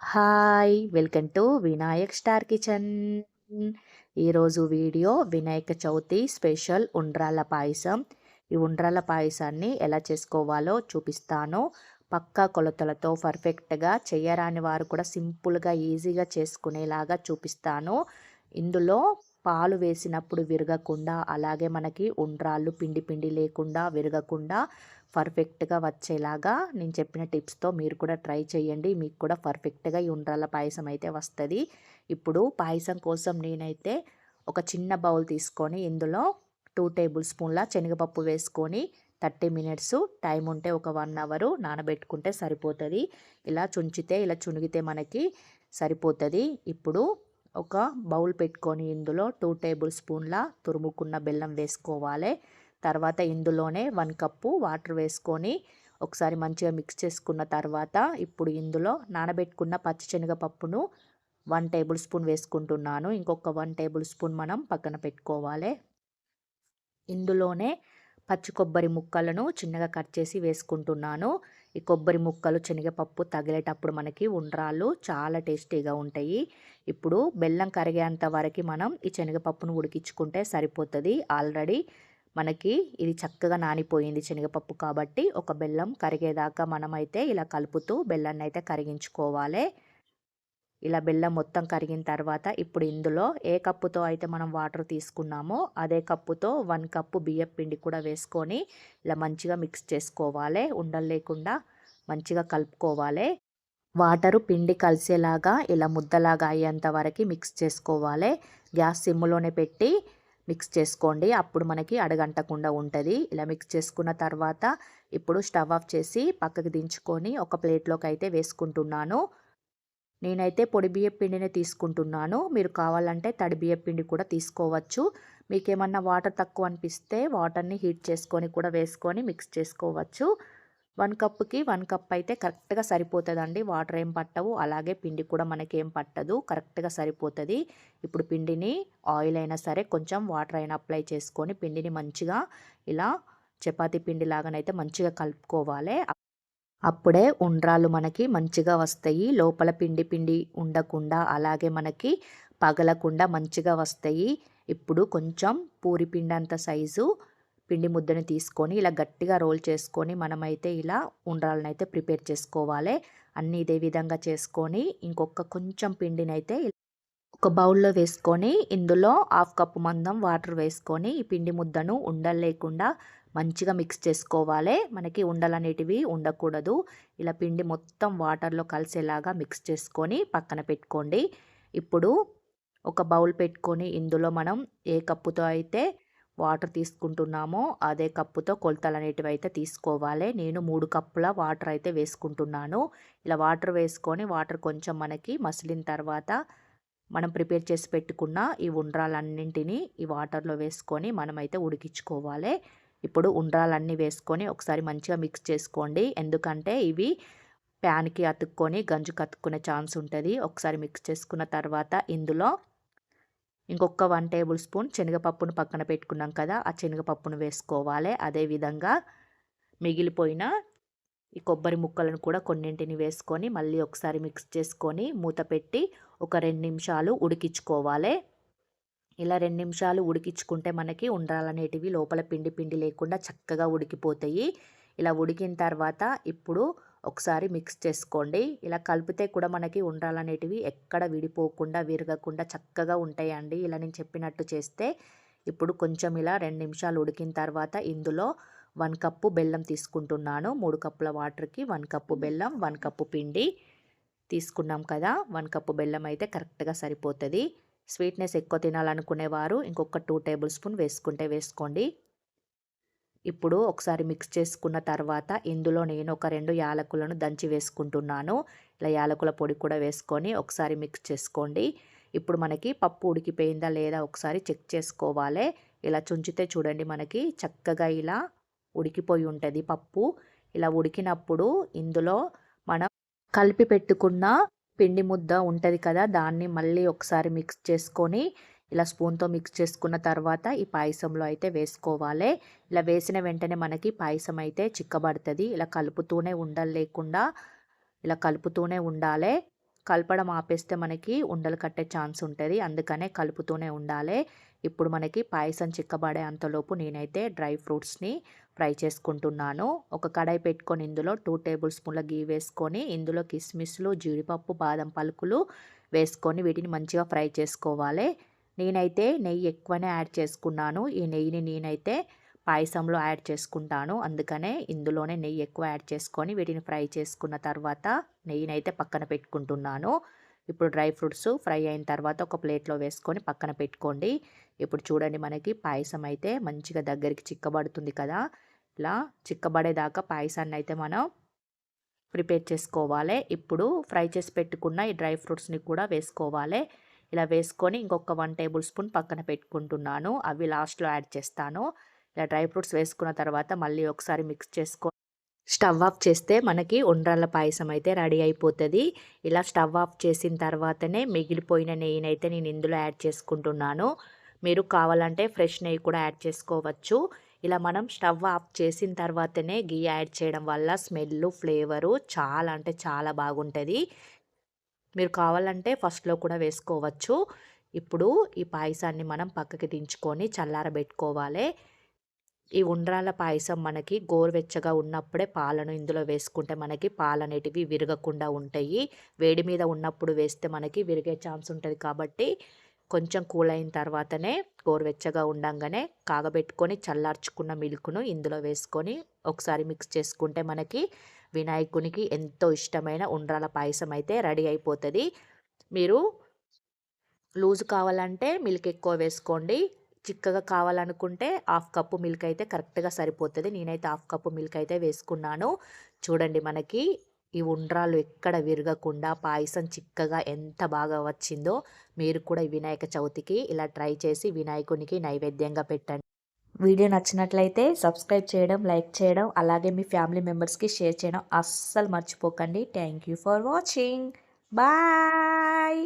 Hi welcome to Vinayak star kitchen. ఈరోజు video Vinayaka Chavithi special ఉండ్రాల పాయసం. ఈ ఉండ్రాల పాయసాన్ని ఎలా చేసుకోవాలో చూపిస్తాను. పక్కా కొలతలతో పర్ఫెక్ట్గా చేయరాని వారు కూడా సింపుల్గా ఈజీగా చేసుకునేలాగా చూపిస్తాను. ఇందులో పాలు వేసినప్పుడు విరగకుండా అలాగే మనకి ఉండ్రాళ్ళు పిండి పిండి లేకుండా విరగకుండా పర్ఫెక్ట్గా వచ్చేలాగా నేను చెప్పిన టిప్స్తో మీరు కూడా ట్రై చేయండి. మీకు కూడా పర్ఫెక్ట్గా ఈ ఉండ్రాల పాయసం అయితే వస్తుంది. ఇప్పుడు పాయసం కోసం నేనైతే ఒక చిన్న బౌల్ తీసుకొని ఇందులో టూ టేబుల్ స్పూన్ల శనగపప్పు వేసుకొని థర్టీ మినిట్స్ టైం ఉంటే ఒక వన్ అవరు నానబెట్టుకుంటే సరిపోతుంది. ఇలా చుంచితే ఇలా చునిగితే మనకి సరిపోతుంది. ఇప్పుడు ఒక బౌల్ పెట్టుకొని ఇందులో టూ టేబుల్ స్పూన్ల తురుముకున్న బెల్లం వేసుకోవాలి. తర్వాత ఇందులోనే వన్ కప్పు వాటర్ వేసుకొని ఒకసారి మంచిగా మిక్స్ చేసుకున్న తర్వాత ఇప్పుడు ఇందులో నానబెట్టుకున్న పచ్చిశనగపప్పును వన్ టేబుల్ స్పూన్ వేసుకుంటున్నాను. ఇంకొక వన్ టేబుల్ స్పూన్ మనం పక్కన పెట్టుకోవాలి. ఇందులోనే పచ్చి కొబ్బరి ముక్కలను చిన్నగా కట్ చేసి వేసుకుంటున్నాను. ఈ కొబ్బరి ముక్కలు శనగపప్పు తగిలేటప్పుడు మనకి ఉండ్రాళ్ళు చాలా టేస్టీగా ఉంటాయి. ఇప్పుడు బెల్లం కరిగేంత వరకు మనం ఈ శనగపప్పును ఉడికించుకుంటే సరిపోతుంది. ఆల్రెడీ మనకి ఇది చక్కగా నానిపోయింది శనగపప్పు కాబట్టి ఒక బెల్లం కరిగేదాకా మనమైతే ఇలా కలుపుతూ బెల్లాన్ని అయితే కరిగించుకోవాలి. ఇలా బెల్లం మొత్తం కరిగిన తర్వాత ఇప్పుడు ఇందులో ఏ కప్పుతో అయితే మనం వాటర్ తీసుకున్నామో అదే కప్పుతో వన్ కప్పు బియ్యం పిండి కూడా వేసుకొని ఇలా మంచిగా మిక్స్ చేసుకోవాలి. ఉండలు లేకుండా మంచిగా కలుపుకోవాలి. వాటరు పిండి కలిసేలాగా ఇలా ముద్దలాగా అయ్యేంత వరకు మిక్స్ చేసుకోవాలి. గ్యాస్ సిమ్లోనే పెట్టి మిక్స్ చేసుకోండి. అప్పుడు మనకి అడగంటకుండా ఉంటుంది. ఇలా మిక్స్ చేసుకున్న తర్వాత ఇప్పుడు స్టవ్ ఆఫ్ చేసి పక్కకు దించుకొని ఒక ప్లేట్లోకి అయితే వేసుకుంటున్నాను. నేనైతే పొడి బియ్యం పిండినే తీసుకుంటున్నాను. మీరు కావాలంటే తడి బియ్యం పిండి కూడా తీసుకోవచ్చు. మీకు ఏమన్నా వాటర్ తక్కువ అనిపిస్తే వాటర్ని హీట్ చేసుకొని కూడా వేసుకొని మిక్స్ చేసుకోవచ్చు. వన్ కప్కి వన్ కప్ అయితే కరెక్ట్గా సరిపోతుందండి. వాటర్ ఏం పట్టవు. అలాగే పిండి కూడా మనకి ఏం పట్టదు. కరెక్ట్గా సరిపోతుంది. ఇప్పుడు పిండిని ఆయిల్ అయినా సరే కొంచెం వాటర్ అయినా అప్లై చేసుకొని పిండిని మంచిగా ఇలా చపాతీ పిండి లాగానైతే మంచిగా కలుపుకోవాలి. అప్పుడే ఉండ్రాలు మనకి మంచిగా వస్తాయి. లోపల పిండి పిండి ఉండకుండా అలాగే మనకి పగలకుండా మంచిగా వస్తాయి. ఇప్పుడు కొంచెం పూరి పిండి అంత సైజు పిండి ముద్దని తీసుకొని ఇలా గట్టిగా రోల్ చేసుకొని మనమైతే ఇలా ఉండ్రాలను అయితే ప్రిపేర్ చేసుకోవాలి. అన్నీ ఇదే విధంగా చేసుకొని ఇంకొక కొంచెం పిండిని అయితే ఒక బౌల్లో వేసుకొని ఇందులో హాఫ్ కప్పు మందం వాటర్ వేసుకొని ఈ పిండి ముద్దను ఉండలేకుండా మంచిగా మిక్స్ చేసుకోవాలి. మనకి ఉండలనేటివి ఉండకూడదు. ఇలా పిండి మొత్తం వాటర్లో కలిసేలాగా మిక్స్ చేసుకొని పక్కన పెట్టుకోండి. ఇప్పుడు ఒక బౌల్ పెట్టుకొని ఇందులో మనం ఏ కప్పుతో అయితే వాటర్ తీసుకుంటున్నామో అదే కప్పుతో కొలతలు అనేటివి అయితే తీసుకోవాలి. నేను మూడు కప్పుల వాటర్ అయితే వేసుకుంటున్నాను. ఇలా వాటర్ వేసుకొని వాటర్ కొంచెం మనకి మసిలిన తర్వాత మనం ప్రిపేర్ చేసి పెట్టుకున్న ఈ ఉండ్రాలన్నింటినీ ఈ వాటర్లో వేసుకొని మనమైతే ఉడికించుకోవాలి. ఇప్పుడు ఉండ్రాలన్నీ వేసుకొని ఒకసారి మంచిగా మిక్స్ చేసుకోండి. ఎందుకంటే ఇవి ప్యాన్కి అతుక్కొని గంజు కతుక్కునే ఛాన్స్ ఉంటుంది. ఒకసారి మిక్స్ చేసుకున్న తర్వాత ఇందులో ఇంకొక వన్ టేబుల్ స్పూన్ శనగపప్పును పక్కన పెట్టుకున్నాం కదా ఆ శనగపప్పును వేసుకోవాలి. అదేవిధంగా మిగిలిపోయిన ఈ కొబ్బరి ముక్కలను కూడా కొన్నింటిని వేసుకొని మళ్ళీ ఒకసారి మిక్స్ చేసుకొని మూత పెట్టి ఒక రెండు నిమిషాలు ఉడికించుకోవాలి. ఇలా రెండు నిమిషాలు ఉడికించుకుంటే మనకి ఉండాలనేటివి లోపల పిండి పిండి లేకుండా చక్కగా ఉడికిపోతాయి. ఇలా ఉడికిన తర్వాత ఇప్పుడు ఒకసారి మిక్స్ చేసుకోండి. ఇలా కలిపితే కూడా మనకి ఉండాలనేటివి ఎక్కడ విడిపోకుండా విరగకుండా చక్కగా ఉంటాయండి. ఇలా నేను చెప్పినట్టు చేస్తే ఇప్పుడు కొంచెం ఇలా రెండు నిమిషాలు ఉడికిన తర్వాత ఇందులో వన్ కప్పు బెల్లం తీసుకుంటున్నాను. మూడు కప్పుల వాటర్కి వన్ కప్పు బెల్లం వన్ కప్పు పిండి తీసుకున్నాం కదా వన్ కప్పు బెల్లం అయితే కరెక్ట్గా సరిపోతుంది. స్వీట్నెస్ ఎక్కువ తినాలనుకునేవారు. ఇంకొక టూ టేబుల్ స్పూన్ వేసుకుంటే వేసుకోండి. ఇప్పుడు ఒకసారి మిక్స్ చేసుకున్న తర్వాత ఇందులో నేను ఒక రెండు యాలకులను దంచి వేసుకుంటున్నాను. ఇలా యాలకుల పొడి కూడా వేసుకొని ఒకసారి మిక్స్ చేసుకోండి. ఇప్పుడు మనకి పప్పు ఉడికిపోయిందా లేదా ఒకసారి చెక్ చేసుకోవాలి. ఇలా చుంచితే చూడండి మనకి చక్కగా ఇలా ఉడికిపోయి ఉంటుంది పప్పు. ఇలా ఉడికినప్పుడు ఇందులో మనం కలిపి పెట్టుకున్న పిండి ముద్ద ఉంటుంది కదా దాన్ని మళ్ళీ ఒకసారి మిక్స్ చేసుకొని ఇలా స్పూన్తో మిక్స్ చేసుకున్న తర్వాత ఈ పాయసంలో అయితే వేసుకోవాలి. ఇలా వేసిన వెంటనే మనకి పాయసం అయితే చిక్కబడుతుంది. ఇలా కలుపుతూనే ఉండలేకుండా ఇలా కలుపుతూనే ఉండాలి. కలపడం ఆపేస్తే మనకి ఉండలు కట్టే ఛాన్స్ ఉంటుంది. అందుకనే కలుపుతూనే ఉండాలి. ఇప్పుడు మనకి పాయసం చిక్కబడే అంతలోపు నేనైతే డ్రై ఫ్రూట్స్ని ఫ్రై చేసుకుంటున్నాను. ఒక కడాయి పెట్టుకొని ఇందులో టూ టేబుల్ స్పూన్ల గీ వేసుకొని ఇందులో కిస్మిస్లు జీడిపప్పు బాదం పలుకులు వేసుకొని వీటిని మంచిగా ఫ్రై చేసుకోవాలి. నేనైతే నెయ్యి ఎక్కువనే యాడ్ చేసుకున్నాను. ఈ నెయ్యిని నేనైతే పాయసంలో యాడ్ చేసుకుంటాను. అందుకనే ఇందులోనే నెయ్యి ఎక్కువ యాడ్ చేసుకొని వీటిని ఫ్రై చేసుకున్న తర్వాత నెయ్యిని అయితే పక్కన పెట్టుకుంటున్నాను. ఇప్పుడు డ్రై ఫ్రూట్స్ ఫ్రై అయిన తర్వాత ఒక ప్లేట్లో వేసుకొని పక్కన పెట్టుకోండి. ఇప్పుడు చూడండి మనకి పాయసం అయితే మంచిగా దగ్గరికి చిక్కబడుతుంది కదా. ఇలా చిక్కబడేదాకా పాయసాన్ని అయితే మనం ప్రిపేర్ చేసుకోవాలి. ఇప్పుడు ఫ్రై చేసి పెట్టుకున్న ఈ డ్రై ఫ్రూట్స్ని కూడా వేసుకోవాలి. ఇలా వేసుకొని ఇంకొక వన్ టేబుల్ స్పూన్ పక్కన పెట్టుకుంటున్నాను. అవి లాస్ట్లో యాడ్ చేస్తాను. ఇలా డ్రై ఫ్రూట్స్ వేసుకున్న తర్వాత మళ్ళీ ఒకసారి మిక్స్ చేసుకో స్టవ్ ఆఫ్ చేస్తే మనకి ఉండ్రాళ్ళ పాయసం అయితే రెడీ అయిపోతుంది. ఇలా స్టవ్ ఆఫ్ చేసిన తర్వాతనే మిగిలిపోయిన నెయ్యినైతే నేను ఇందులో యాడ్ చేసుకుంటున్నాను. మీరు కావాలంటే ఫ్రెష్ నెయ్యి కూడా యాడ్ చేసుకోవచ్చు. ఇలా మనం స్టవ్ ఆఫ్ చేసిన తర్వాతనే గీ యాడ్ చేయడం వల్ల స్మెల్ ఫ్లేవరు చాలా అంటే చాలా బాగుంటుంది. మీరు కావాలంటే ఫస్ట్లో కూడా వేసుకోవచ్చు. ఇప్పుడు ఈ పాయసాన్ని మనం పక్కకి దించుకొని చల్లారబెట్టుకోవాలి. ఈ ఉండ్రాల పాయసం మనకి గోరువెచ్చగా ఉన్నప్పుడే పాలను ఇందులో వేసుకుంటే మనకి పాలు అనేటివి విరగకుండా ఉంటాయి. వేడి మీద ఉన్నప్పుడు వేస్తే మనకి విరిగే ఛాన్స్ ఉంటుంది కాబట్టి కొంచెం కూల్ అయిన తర్వాతనే గోరువెచ్చగా ఉండంగానే కాగబెట్టుకొని చల్లార్చుకున్న మిల్క్ను ఇందులో వేసుకొని ఒకసారి మిక్స్ చేసుకుంటే మనకి వినాయకునికి ఎంతో ఇష్టమైన ఉండ్రాల పాయసం అయితే రెడీ అయిపోతుంది. మీరు లూజ్ కావాలంటే మిల్క్ ఎక్కువ వేసుకోండి. చిక్కగా కావాలనుకుంటే హాఫ్ కప్పు మిల్క్ అయితే కరెక్ట్గా సరిపోతుంది. నేనైతే హాఫ్ కప్పు మిల్క్ అయితే వేసుకున్నాను. చూడండి మనకి ఈ ఉండ్రాలు ఎక్కడ విరగకుండా పాయసం చిక్కగా ఎంత బాగా వచ్చిందో మీరు కూడా వినాయక చవితికి ఇలా ట్రై చేసి వినాయకునికి నైవేద్యంగా పెట్టండి. వీడియో నచ్చినట్లయితే సబ్స్క్రైబ్ చేయడం లైక్ చేయడం అలాగే మీ ఫ్యామిలీ మెంబర్స్కి షేర్ చేయడం అస్సలు మర్చిపోకండి. Thank you for watching. Bye!